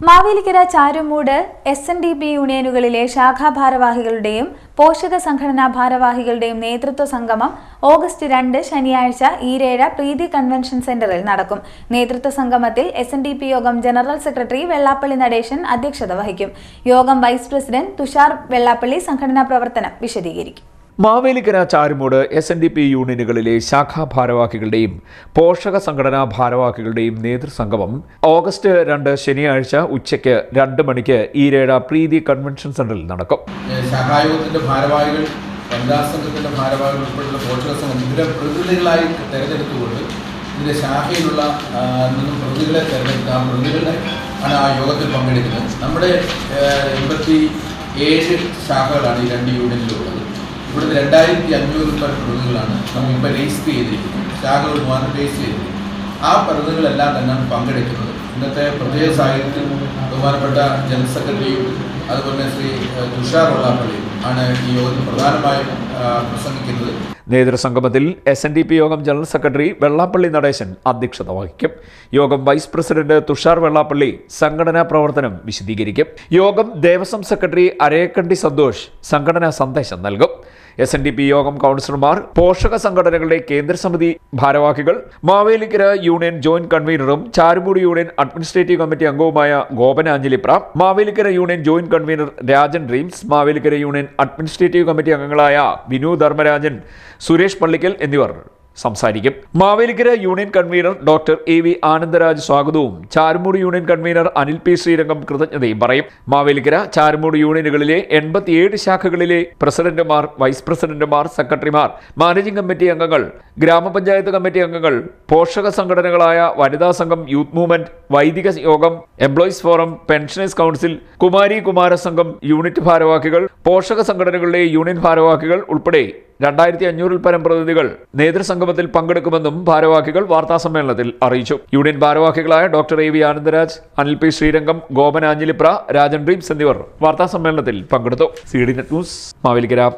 Mavelikkara Charummood S N D P യൂണിയനുകളിലെ ശാഖാ ഭാരവാഹികളുടെയും പോഷക സംഘടനാ ഭാരവാഹികളുടെയും നേതൃത്വ സംഗമം ഓഗസ്റ്റ് രണ്ട് ശനിയാഴ്ച ഈരേഴ പ്രീതി കൺവെൻഷൻ സെന്ററിൽ നടക്കും. നേതൃത്വ സംഗമത്തിൽ S N D P Yogam general secretary Vellappally Natesan അധ്യക്ഷത വഹിക്കും. യോഗം വൈസ് പ്രസിഡന്റ് തുഷാർ വെള്ളാപ്പള്ളി സംഘടനാ പ്രവർത്തനം വിശദീകരിക്കും. Mavelikkara Charummood S N D P യൂണിയനുകളിലെ ശാഖാ ഭാരവാഹികളുടെയും പോഷക സംഘടനാ ഭാരവാഹികളുടെയും നേതൃസംഗമം ഓഗസ്റ്റ് രണ്ട് ശനിയാഴ്ച ഉച്ചയ്ക്ക് രണ്ട് മണിക്ക് ഈരേഴ പ്രീതി കൺവെൻഷൻ സെന്ററിൽ നടക്കും. ശാഖായോഗത്തിന്റെ ഭാരവാഹികൾ വനിതാ സംഘത്തിന്റെ ഭാരവാഹികൾ ഉൾപ്പെടെയുള്ള പോഷക സംഘം പ്രതിനിധികളായി തെരഞ്ഞെടുത്തുകൊണ്ട് ഇതിന്റെ ശാഖയിലുള്ള പ്രതിനിധികളെ പ്രതികളെ തെരഞ്ഞെടുത്ത് ആ ആണ് ആ യോഗത്തിൽ പങ്കെടുക്കുന്നത്. നമ്മുടെ എൺപത്തി ഏഴ് ശാഖകളാണ് ഈ രണ്ട് യൂണിയനിലുള്ളത്. ഇവിടുന്ന് രണ്ടായിരത്തി അഞ്ഞൂറ് ടൺ നമ്മൾ ഇപ്പോൾ രജിസ്റ്റർ ചെയ്തിരിക്കുന്നത്. ശാഖകൾ മാത്രം രജിസ്റ്റർ ചെയ്തിരിക്കുന്നത് ആ പ്രതികളെല്ലാം തന്നെ പങ്കെടുക്കുന്നത്. ഇന്നത്തെ പ്രത്യേക സാഹചര്യത്തിൽ ബഹുമാനപ്പെട്ട ജനറൽ സെക്രട്ടറിയും അതുപോലെ ശ്രീ തുഷാർ വെള്ളാപ്പള്ളിയും ആണ് ഈ യോഗത്തിൽ പ്രധാനമായും പ്രസംഗിക്കുന്നത്. നേതൃസംഗമത്തിൽ S N D P Yogam general secretary Vellappally Natesan അധ്യക്ഷത വഹിക്കും. യോഗം വൈസ് പ്രസിഡന്റ് തുഷാർ വെള്ളാപ്പള്ളി സംഘടനാ പ്രവർത്തനം വിശദീകരിക്കും. യോഗം ദേവസ്വം സെക്രട്ടറി അരേക്കണ്ടി സന്തോഷ് സംഘടനാ സന്ദേശം നൽകും. എസ് എൻ ഡി പി യോഗം കൗൺസിലർമാർ പോഷക സംഘടനകളുടെ കേന്ദ്രസമിതി ഭാരവാഹികൾ മാവേലിക്കര യൂണിയൻ ജോയിന്റ് കൺവീനറും ചാരുമൂടി യൂണിയൻ അഡ്മിനിസ്ട്രേറ്റീവ് കമ്മിറ്റി അംഗവുമായ Gopan Anjilipra Mavelikkara union joint convener Rajan dreams Mavelikkara union administrative committee അംഗങ്ങളായ വിനു ധർമ്മരാജൻ സുരേഷ് പള്ളിക്കൽ എന്നിവർ. സംസാരിക്കും. Mavelikkara union convener doctor A V Anandaraj സ്വാഗതവും. Charummood union convener Anil P Sreerangam കൃതജ്ഞതയും പറയും. മാവേലിക്കര ചാരുമൂട് യൂണിയനുകളിലെ എൺപത്തിയേഴ് ശാഖകളിലെ പ്രസിഡന്റുമാർ വൈസ് പ്രസിഡന്റുമാർ സെക്രട്ടറിമാർ മാനേജിംഗ് കമ്മിറ്റി അംഗങ്ങൾ ഗ്രാമപഞ്ചായത്ത് കമ്മിറ്റി അംഗങ്ങൾ പോഷക സംഘടനകളായ വനിതാ സംഘം youth movement Vaidika Yogam employees forum pensioners council Kumari Kumara Sangham unit ഭാരവാഹികൾ പോഷക സംഘടനകളുടെ യൂണിയൻ ഭാരവാഹികൾ ഉൾപ്പെടെ രണ്ടായിരത്തി അഞ്ഞൂറിൽ പരം പ്രതിനിധികൾ നേതൃസംഗമത്തിൽ പങ്കെടുക്കുമെന്നും ഭാരവാഹികൾ വാർത്താസമ്മേളനത്തിൽ അറിയിച്ചു. യൂണിയൻ ഭാരവാഹികളായ doctor A V Anandaraj Anil P Sreerangam Gopan Anjilipra Rajan dreams എന്നിവർ വാർത്താസമ്മേളനത്തിൽ പങ്കെടുത്തു. C D net news Mavelikkara.